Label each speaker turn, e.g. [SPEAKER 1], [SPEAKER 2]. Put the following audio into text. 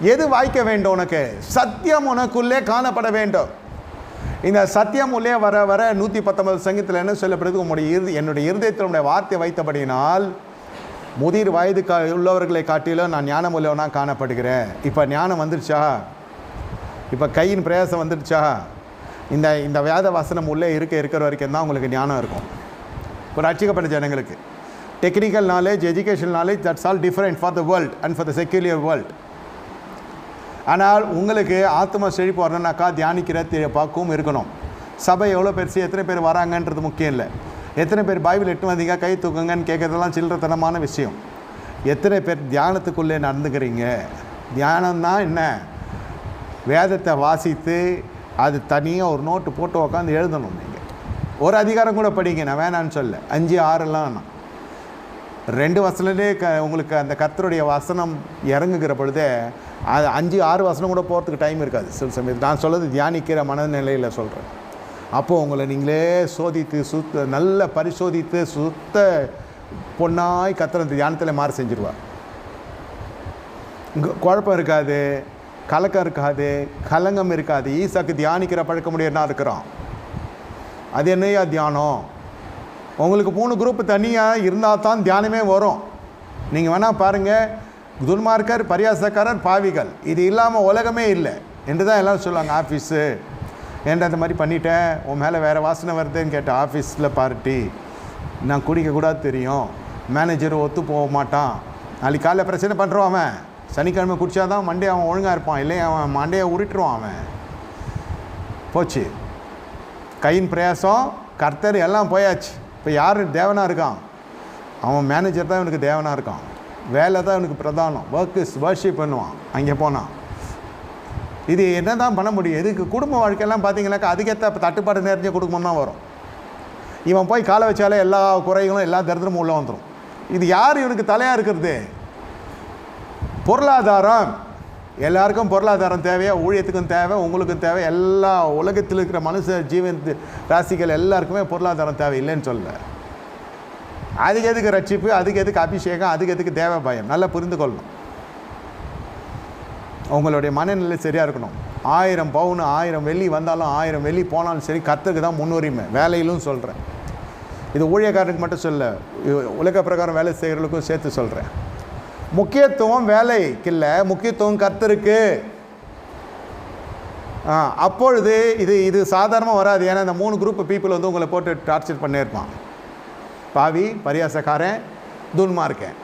[SPEAKER 1] எது வாய்க்க வேண்டும் உனக்கு? சத்தியம் உனக்குள்ளே காணப்பட வேண்டும். இந்த சத்தியம் உள்ளே வர வர நூற்றி பத்தொன்பது சங்கத்தில் என்ன சொல்லப்படுது? உங்களுடைய இறுதி என்னுடைய இருதயத்தில் உடைய வார்த்தை வைத்தபடினால் முதிர் வயது கா உள்ளவர்களை காட்டிலும் நான் ஞானம் உள்ளவனாக காணப்படுகிறேன். இப்போ ஞானம் வந்துருச்சா? இப்போ கையின் பிரயாசம் வந்துருச்சா? இந்த இந்த வேத வசனம் உள்ளே இருக்க இருக்கிற வரைக்கும் தான் உங்களுக்கு ஞானம் இருக்கும். ஒரு அச்சிக்கப்பட்ட ஜனங்களுக்கு. Technical knowledge education knowledge that's all different for the world and for the secular world ஆனால் உங்களுக்கு ஆத்ம செழிப்பு வரணும்னாக்கா தியானிக்கிற தி- பக்குவம் இருக்கணும். சபை எவ்வளோ பெருசு எத்தனை பேர் வராங்கன்றது முக்கியம் இல்லை. எத்தனை பேர் பைபிள் எட்டு வந்தீங்க கை தூக்குங்கன்னு கேட்குறதெல்லாம் சில்லறத்தனமான விஷயம். எத்தனை பேர் தியானத்துக்குள்ளே நடந்துக்கிறீங்க? தியானம்னா என்ன? வேதத்தை வாசித்து அது தனியாக ஒரு நோட்டு போட்டு உக்காந்து எழுதணும் நீங்கள் ஒரு அதிகாரம் கூட படிங்க நான் வேணான்னு சொல்ல. அஞ்சு ஆறெல்லாம் நான் ரெண்டு வசனலே க உங்களுக்கு அந்த கர்த்தருடைய வசனம் இறங்குகிற பொழுதே அது அஞ்சு ஆறு வசனம் கூட போகிறதுக்கு டைம் இருக்காது. சில சமயத்தில் நான் சொல்கிறது தியானிக்கிற மனநிலையில் சொல்கிறேன் அப்போது உங்களை நீங்களே சோதித்து சுத்த நல்ல பரிசோதித்து சுத்த பொண்ணாய் கத்திர தியானத்தில் மாறி செஞ்சிருவார். குழப்பம் இருக்காது கலக்கம் இருக்காது கலங்கம் இருக்காது. ஈசாக்கு தியானிக்கிற பழக்க முடியாது இருக்கிறோம் அது என்னையா தியானம்? உங்களுக்கு மூணு குரூப் தனியாக இருந்தால் தான் தியானமே வரும். நீங்கள் வேணால் பாருங்கள் துன்மார்க்கர் பரியாசக்காரர் பாவிகள். இது இல்லாமல் உலகமே இல்லை. என்று தான் எல்லாம் சொல்லுவாங்க ஆஃபீஸு ஏன்டா இந்த மாதிரி பண்ணிட்டேன்? உன் மேலே வேறு வாசனை வருதுன்னு கேட்டேன் ஆஃபீஸில் பார்ட்டி. நான் குடிக்கக்கூடாது தெரியும். மேனேஜர் ஒத்து போக மாட்டான். நாளைக்கு காலைல பிரச்சனை பண்ணுறான் அவன். சனிக்கிழமை குடிச்சாதான் மண்டே அவன் ஒழுங்காக இருப்பான். இல்லை அவன் மண்டையை உருட்டுருவான் அவன். போச்சு. கையின் பிரயாசம் கர்த்தர் எல்லாம் போயாச்சு. இப்போ யார் தேவனாக இருக்கான்? அவன் மேனேஜர் தான் இவனுக்கு தேவனாக இருக்கான். வேலை தான் இவனுக்கு பிரதானம். ஒர்க் இஸ் வர்ஷிப் பண்ணுவான். அங்கே போனான் இது என்ன தான் பண்ண முடியும்? இதுக்கு குடும்ப வாழ்க்கையெல்லாம் பார்த்தீங்கன்னாக்கா அதுக்கேற்ற தட்டுப்பாடு நிறைஞ்ச குடும்பம் தான் வரும். இவன் போய் காலை வச்சாலே எல்லா குறைகளும் எல்லா தரித்திரமும் உள்ளே வந்துடும் இது யார் இவனுக்கு தலையாக இருக்கிறது? பொருளாதாரம். எல்லாருக்கும் பொருளாதாரம் தேவையா ஊழியத்துக்கும் தேவை உங்களுக்கும் தேவை. எல்லா உலகத்தில் இருக்கிற மனுஷ ஜீவன் ராசிகள் எல்லாருக்குமே பொருளாதாரம் தேவை இல்லைன்னு சொல்ல அதுக்கு எதுக்கு ரட்சிப்பு அதுக்கு எதுக்கு அபிஷேகம் அதுக்கு எதுக்கு தேவ பயம்? நல்லா புரிந்து கொள்ளணும். உங்களுடைய மனநிலை சரியாக இருக்கணும். ஆயிரம் பவுன் ஆயிரம் வெள்ளி வந்தாலும் ஆயிரம் வெள்ளி போனாலும் சரி கத்துக்கு தான் முன்னுரிமை. வேலையிலும் சொல்கிறேன் இது ஊழியக்காரனுக்கு மட்டும் சொல்ல உலக பிரகாரம் வேலை செய்கிறவங்களுக்கும் சேர்த்து சொல்கிறேன் முக்கியத்துவம் வேலைக்கு இல்லை முக்கியத்துவம் கத்திருக்கு ஆ அப்பொழுது இது இது சாதாரணமாக வராது. ஏன்னா இந்த மூணு குரூப் பீப்புள் வந்து உங்களை போட்டு டார்ச்சர் பண்ணியிருப்பான். பாவி பரியாசக்காரன் துன்மார்க்கேன்.